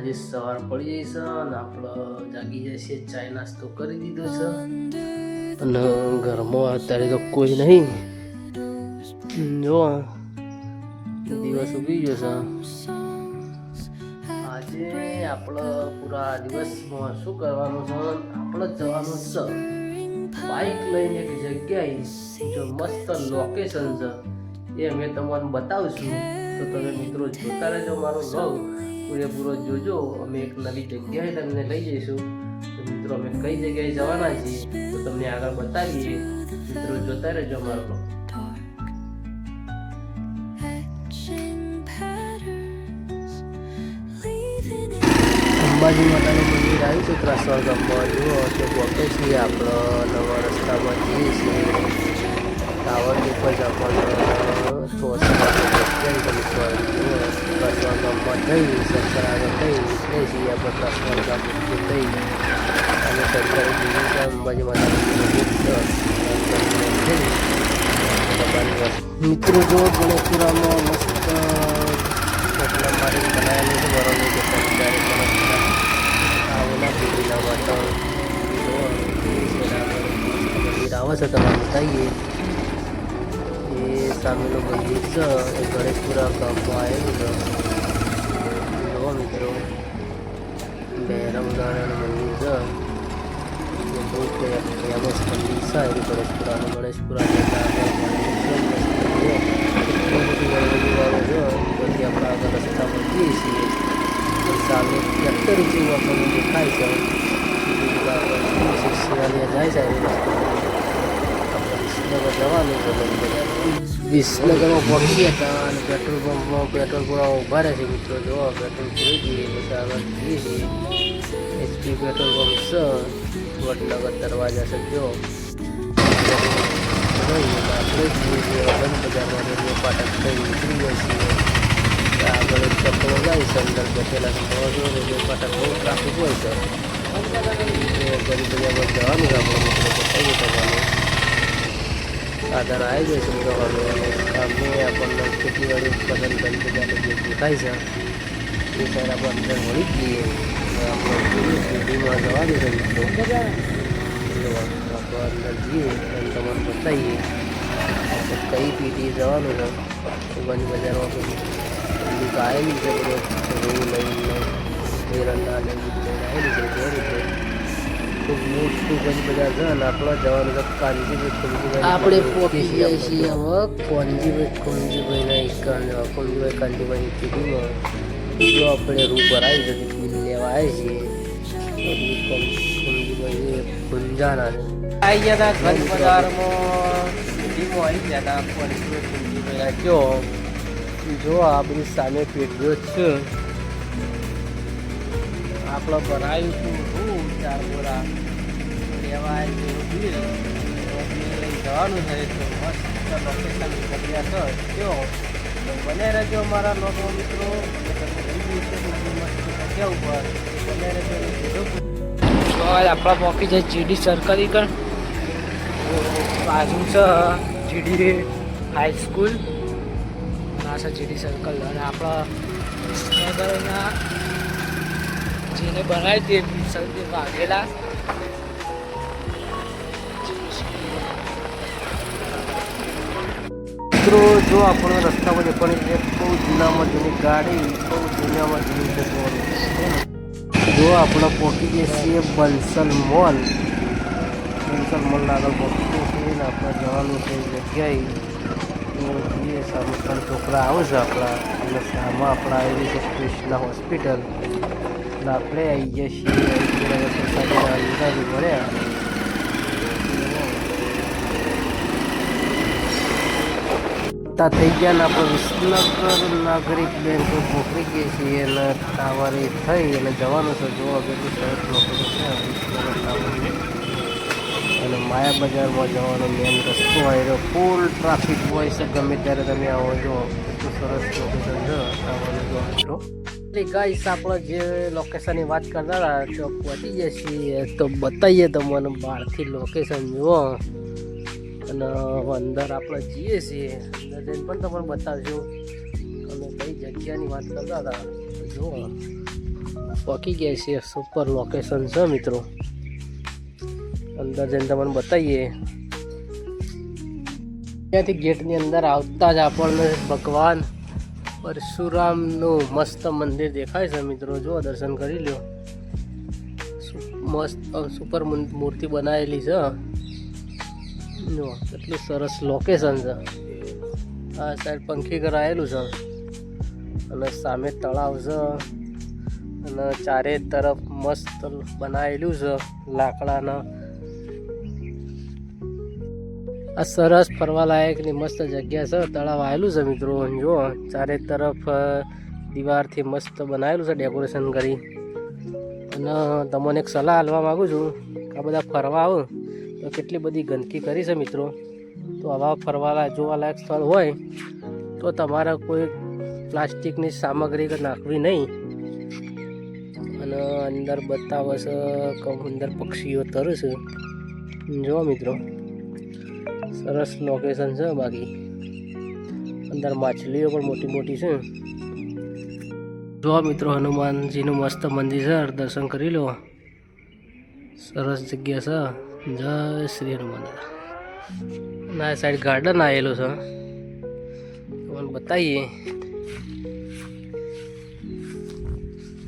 આજે સવાર પડી જઈશ અને આપણે જાગી છે ચાય નાસ્તો કરી દીધો છે. અને ઘરમાં અત્યારે તો કોઈ નહીં. જો, દિવસ ઉગી ગયો છે. આજે આપણે પૂરા દિવસમાં શું કરવાનું છે? આપણે જવાનું છે. બાઇક લઈને એક જગ્યાએ, જો મસ્ત લોકેશન છે. એ અમે તમને બતાવશું તો તમે મિત્રો જોતા રહેજો મારો બ્લોગ પૂરેપૂરો જોજો. અમે એક નવી જગ્યાએ તમને લઈ જઈશું. તો મિત્રો, અમે કઈ જગ્યાએ જવાના છીએ તો તમને આગળ બતાવીએ. મિત્રો, જોતા રહેજો મારો બ્લોગ અંબાજી માતાનું મંદિર આવ્યું છે ત્રાસવાડ ગામમાં જુઓ તો પોતે છીએ આપણો. નવા રસ્તામાં જઈએ છીએ. ટાવર ઉપર જ આપણને ત્રાસવાડ ગામમાં જઈ સરકાર આગળ જઈ નીકળે છીએ આપણે ત્રાસવાડ ગામ ઉપર જઈ અને સરકારી બિલ્ડિંગ છે અંબાજી માતાનું મંદિર છે મિત્રો જો ગણેશપુરામાં મસ્ત ચોકલા મારી બનાવેલું છે બરોબર કે આવેલા દીકરીના વાતાવરણ આવે છે તમે બતાવીએ એ સામેનું મંદિર છે એ ગણેશપુરા ગામમાં આવેલું છે. જુઓ મિત્રો બહેરામ મંદિર છે. બહુ ફેમસ મંદિર છે. એ ગણેશપુરાનું ગણેશપુરા પછી આપણે આગળ રસ્તામાં જઈએ છીએ. સામે ટ્રેક્ટર જેવું આપણને દેખાય છે. શિક્ષિયાલિયા જાય છે. આપણે જવાનું છે વિસનગરમાં પહોંચી હતા અને પેટ્રોલ પંપમાં પેટ્રોલ પૂરા ઊભા રહે છે મિત્રો. જો પેટ્રોલ પૂરી જઈએ બધા આગળ જઈએ છીએ. એચપી પેટ્રોલ પંપ છે. વડનગર દરવાજા છે. જો. આપણે નીકળી ગયા છીએ આગળ એક જાય છે અંદર બેઠેલા રેલવે ફાટક બહુ ટ્રાફિક હોય છે. જવાનું છે, આપણે મિત્રો જવાનું આવી જાય છે હવે. અને આપણને ખેતીવાડી ઉત્પાદન બંધ બજારનું જે દેખાય છે, એ સાઈડ આપણે અંદર મળી જ જઈએ. આપણે પેઢીમાં જવાનું છે મિત્રો. આપણે અંદર જઈએ અને તમને બતાવીએ કઈ પેઢી જવાનું છે. બંધ બજારમાં બધું આવેલી છે બધું. લઈને એરંડા લઈને આવેલી છે જે રીતે આપણે કાનજીભાઈ પહોંચી ગયા છીએ હવે. કોનજીભાઈ કાનજીભાઈની પેઢીમાં જો આપણે રૂ ભરાઈ છે બિલ લેવા આવ્યા છીએ. ગુંજાના આવી ગયા હતા ઘર બજારમાં આવી ગયા હતા કોનજીભાઈ ખુમજીભાઈ કયો? જો આપણી સામે પેઢીઓ છે. આપણે બનાવ્યું હતું ચાર બોરા. લેવાય જેવું બિલ જવાનું છે. તો મસ્ત લોકેશન જગ્યા છે. કયો બને રહેજો અમારા લોકો મિત્રો. જગ્યા ઉપર બને આપણા પોકી છે જીડી સર્કલ કણ બાજુ છે? જીડી હાઈ સ્કૂલ આ છે જીડી સર્કલ અને આપણા વિસનગરના જેને બનાવી તે સૌથી વાઘેલા. મિત્રો, જો આપણો રસ્તા પર પણ એક બહુ જૂનામાં જૂની ગાડી, બહુ જૂનામાં જૂની જગ્યાએ જો આપણે પહોંચી જઈએ છીએ બંસલ મોલ. બંસલ મોલ આગળ પહોંચી છીએ ને આપણે જવાનું છે જગ્યાએ. જોઈએ સામે ત્રણ છોકરા આવે છે આપણા. અને સામે આપણે આવી છે કૃષ્ણા હોસ્પિટલ. આપણે આવી ગયા છીએ સોસાયટીના અંદાજી મળ્યા તા થઈ ગયા આપણે વિસનગર નાગરિક બેંક પહોંચી ગયા છીએ અને ટાવરે થઈ અને જવાનું છે જોવા કેટલું સરસ લોકેશન છે અને માયા બજારમાં જવાનો મેન રસ્તો આવ્યો ફૂલ ટ્રાફિક હોય છે ગમે ત્યારે તમે આવો જો કેટલું સરસ લોકેશન છે ટાવરનું જો ગાઈસ આપણે જે લોકેશનની વાત કરતા હતા તો પહોંચી જઈએ છીએ, તો બતાવીએ તમને બહારથી લોકેશન જુઓ. અને અંદર આપણે જઈએ છીએ. અંદર જઈને પણ તમને બતાવશું અમે કઈ જગ્યાની વાત કરતા હતા? જુઓ. પહોંચી ગયા છીએ. સુપર લોકેશન છે, મિત્રો. અંદર જઈને તમને બતાવીએ. ત્યાંથી ગેટની અંદર આવતા જ આપણને ભગવાન પરશુરામનું મસ્ત મંદિર દેખાય છે મિત્રો. જો દર્શન કરી સુ- મસ્ત સુપર મૂર્તિ બનાવેલી છે જો કેટલું સરસ લોકેશન છે. આ સાઈડ પંખી ઘર આવેલું છે. અને સામે તળાવ છે. અને ચારે તરફ મસ્ત બનાવેલું છે લાકડાના. આ સરસ ફરવાલાયકની મસ્ત જગ્યા છે. તળાવ આવેલું છે મિત્રો. જો, ચારે તરફ દીવારથી મસ્ત બનાવેલું છે ડેકોરેશન કરી. અને તમને એક સલાહ આપવા માગું છું આ બધા ફરવા આવો. તો કેટલી બધી ગંદકી કરી છે મિત્રો. તો આવા ફરવાલા જોવાલાયક સ્થળ હોય, તો તમારે કોઈ પ્લાસ્ટિકની સામગ્રી નાખવી નહીં. અને અંદર બતાવે છે અંદર પક્ષીઓ તરે છે જો મિત્રો સરસ લોકેશન છે બાકી. અંદર માછલીઓ પણ મોટી મોટી છે. જો મિત્રો હનુમાનજીનું મસ્ત મંદિર છે દર્શન કરી લો. સરસ જગ્યા છે. જય શ્રી હનુમાન ના એ સાઈડ ગાર્ડન આવેલું છે. તમને બતાવીએ.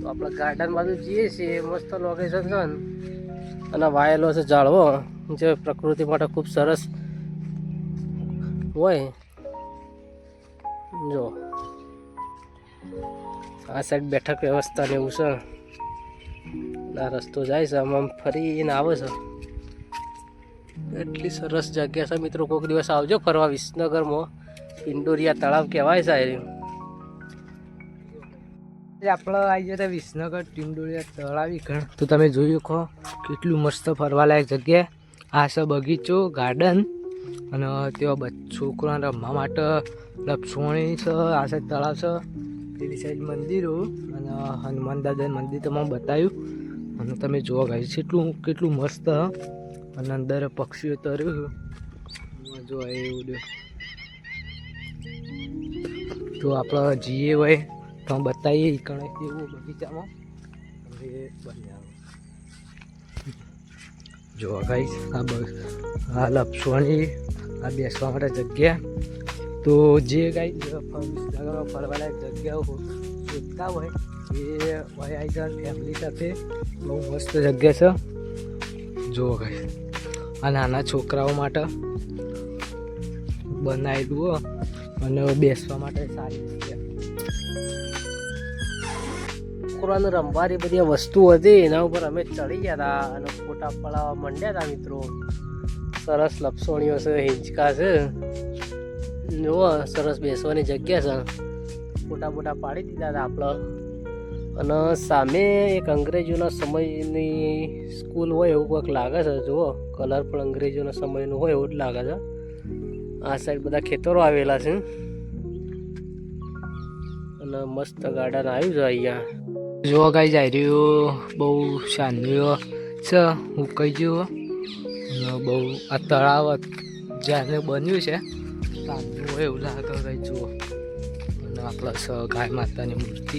તો આપણે ગાર્ડન બાજુ જઈએ છીએ. મસ્ત લોકેશન છે અને વાયેલો છે ઝાડવો. જે પ્રકૃતિ માટે ખૂબ સરસ હોય. જો. આ સાઈડ બેઠક વ્યવસ્થા ને એવું છે. આ રસ્તો જાય છે. આમ ફરીને આવે છે. એટલી સરસ જગ્યા છે મિત્રો. કોઈક દિવસ આવજો ફરવા વિસનગરમાં. પિંડોરિયા તળાવ કહેવાય છે આપણે આવી જતા વિસનગર ટીમડોળિયા તળાવી ઘણ. તો તમે જોયું કહો કેટલું મસ્ત ફરવાલાયક જગ્યા. આ છે બગીચો ગાર્ડન અને તેવા છોકરાને રમવા માટે લપસોણી છે આ સાઈડ તળાવ છે. પેલી સાઈડ મંદિરો અને હનુમાન દાદાનું મંદિર તમને બતાવ્યું. અને તમે જોવા ગયા કેટલું કેટલું મસ્ત અને અંદર પક્ષીઓ તર્યું જો એવું તો આપણે જઈએ હોય, તો બતાવીએ કણે એવું બગીચામાં. બનાવો જો ગાઈસ આ આ લપસવાની આ બેસવા માટે જગ્યા. તો જે ગાઈ વિસ્તારમાં ફરવાલાયક જગ્યાઓ શોધતા હોય, એ આવી જાય ફેમિલી સાથે બહુ મસ્ત જગ્યા છે. જુઓ ગાઈસ આ નાના છોકરાઓ માટે બનાવેલું અને બેસવા માટે સારી જગ્યા. છોકરાને રમવાની બધી વસ્તુ હતી, એના ઉપર અમે ચડી ગયા હતા અને ફોટા પડાવવા માંડ્યા હતા મિત્રો. સરસ લપસોણીઓ છે, હિંચકા છે. જુઓ, સરસ બેસવાની જગ્યા છે. ફોટા ફોટા પાડી દીધા હતા આપણે અને સામે એક અંગ્રેજોના સમયની સ્કૂલ હોય એવું કંઈક લાગે છે, જુઓ. કલર પણ અંગ્રેજોના સમયનું હોય એવું જ લાગે છે. આ સાઈડ બધા ખેતરો આવેલા છે. અને મસ્ત ગાર્ડન આવ્યું છે અહીંયા. જો ગાઈ જાય રહ્યું બહુ શાંતિઓ છે હું કહી જેવો અને બહુ આ તળાવ જ્યારે બન્યું છે શાંતિનું હોય એવું લાગે ગાઈ જુઓ અને આ પ્લસ ગાય માતાની મૂર્તિ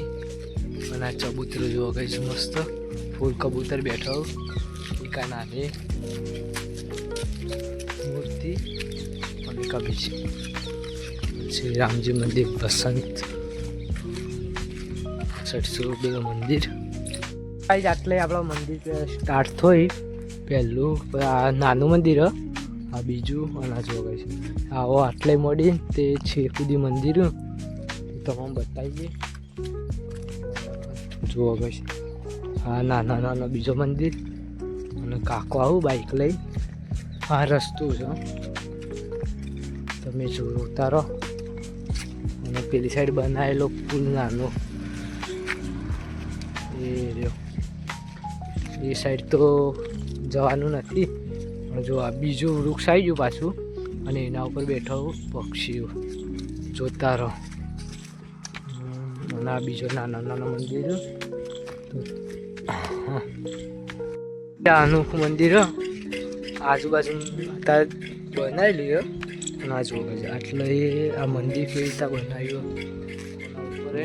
અને આ ચબૂતરો જુઓ ગઈ છે મસ્ત ફૂલ કબૂતર બેઠો એકા નાની મૂર્તિ અને કબી છે શ્રી રામજી મંદિર બસંત સડસો રૂપિયા મંદિર. આજ આટલે આપણો મંદિર સ્ટાર્ટ થઈ પહેલું આ નાનું મંદિર આ બીજું અને આ જો છે. આવો આટલે મળી તે છે સુધી મંદિર તમામ બતાવીએ. જુઓ છે આ નાના નાના બીજો મંદિર. અને કાકો આવું બાઈક લઈ. આ રસ્તો છે તમે જોતા ઉતારો. અને પેલી સાઈડ બનાવેલો પુલ નાનો. એ રહ્યો. એ સાઈડ તો જવાનું નથી. પણ જો આ બીજું વૃક્ષ આવી ગયું પાછું, અને એના ઉપર બેઠો પક્ષીઓ. જોતા રહો. અને આ બીજો નાના નાના મંદિર. અનોખું મંદિર આજુબાજુ અત્યારે બનાવી લીધો અને આ આટલે આ મંદિર કેવી રીતે બનાવ્યું ઉપર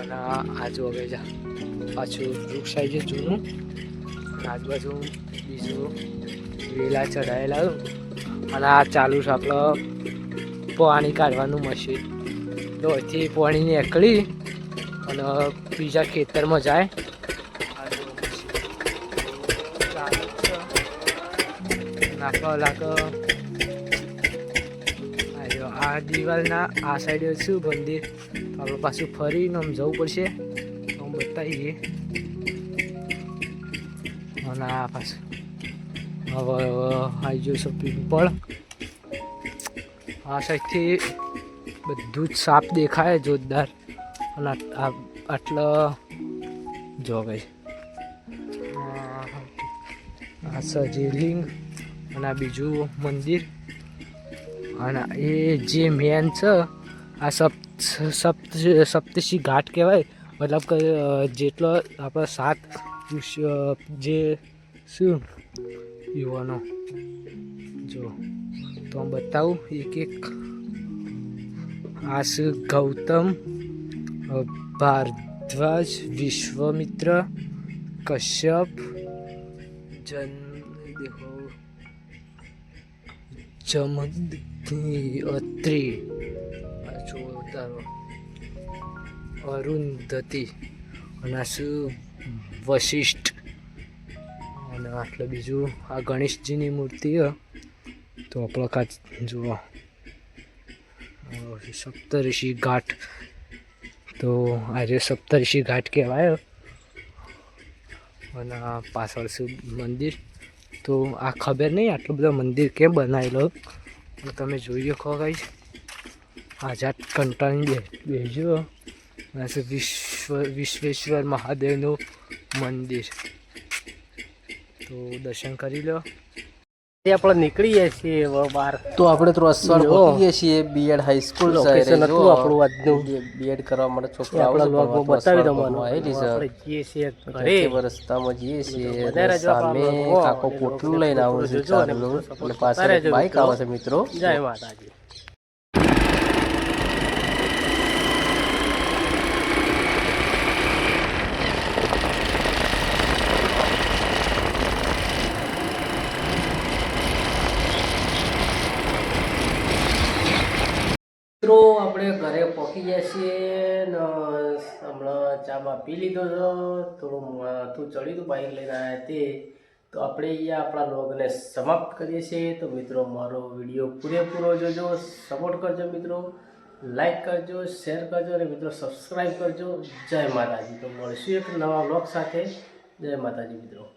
અને આ જોવે છે પાછું વૃક્ષ આવી છે જૂનું. આજુબાજુ બીજું વેલા ચડાયેલા અને આ ચાલુ છે આપણો પાણી કાઢવાનું મશીન. તો અહીંથી પાણી નીકળી અને બીજા ખેતરમાં જાય. નાખો લાખો. આ દિવાલના આ સાઈડ શું મંદિર? આપણે પાછું ફરીને આમ જવું પડશે. બતાવીએ અને આ પાછું હવે આવી ગયું છે પિંપળ આ સાઈડથી બધું જ સાપ દેખાય, જોરદાર. અને આટલો જો આ સજીલિંગ અને આ બીજું મંદિર. અને એ જે મેન છે, આ સપ્ત સપ્ત, સપ્તશી ઘાટ કહેવાય મતલબ કે જેટલો આપણા સાત જે શું, યુવાનો, જો, તો હું બતાવું, એક એક આ છે ગૌતમ ભારદ્વાજ, વિશ્વમિત્ર, કશ્યપ, જન, દેખો જમદગ્નિ અત્રી. આ જો તારો અરુંધતી અને આ શું? વશિષ્ઠ. અને આટલું બીજું, આ ગણેશજીની મૂર્તિ તો કાચ, જુઓ. સપ્તઋષિ ઘાટ. તો આજે સપ્તઋષિ ઘાટ કહેવાય અને આ પાછળ શું મંદિર? તો આ ખબર નહીં આટલો બધો મંદિર કેમ બનાવેલો તમે જોઈ શકો કઈ. આઝાદ કંટાળી બેસજો છે વિશ્વ વિશ્વેશ્વર મહાદેવનું મંદિર તો દર્શન કરી લો. આપણે નીકળીએ છીએ બહાર. તો આપણે ત્રોસવાડ પહોંચીએ છીએ બીએડ હાઈસ્કૂલ લોકેશન હતું આપણું આજનું. બીએડ કરવા માટે છોકરા આપણા લોગમાં બતાવી દઉં. આવેલી છે આપણે જઈએ છીએ ઘરે. રસ્તામાં જઈએ છીએ અને સામે કાકો પોટલું લઈને આવું છે ચાલુ અને પાછળ મિત્રો. આવે છે મિત્રો. જય માતાજી. મિત્રો, આપણે ઘરે પહોંચી ગયા છીએ ને, હમણાં ચામાં પી લીધો હતો થોડું માથું ચડ્યું હતું બાઇક લઈને આવ્યા તે. તો આપણે અહીંયા આપણા લોગને સમાપ્ત કરીએ છીએ. તો મિત્રો, મારો વીડિયો પૂરેપૂરો જોજો સપોર્ટ કરજો મિત્રો. લાઈક કરજો શેર કરજો અને મિત્રો સબસ્ક્રાઈબ કરજો. જય માતાજી. તો મળશું એક નવા બ્લોગ સાથે. જય માતાજી મિત્રો.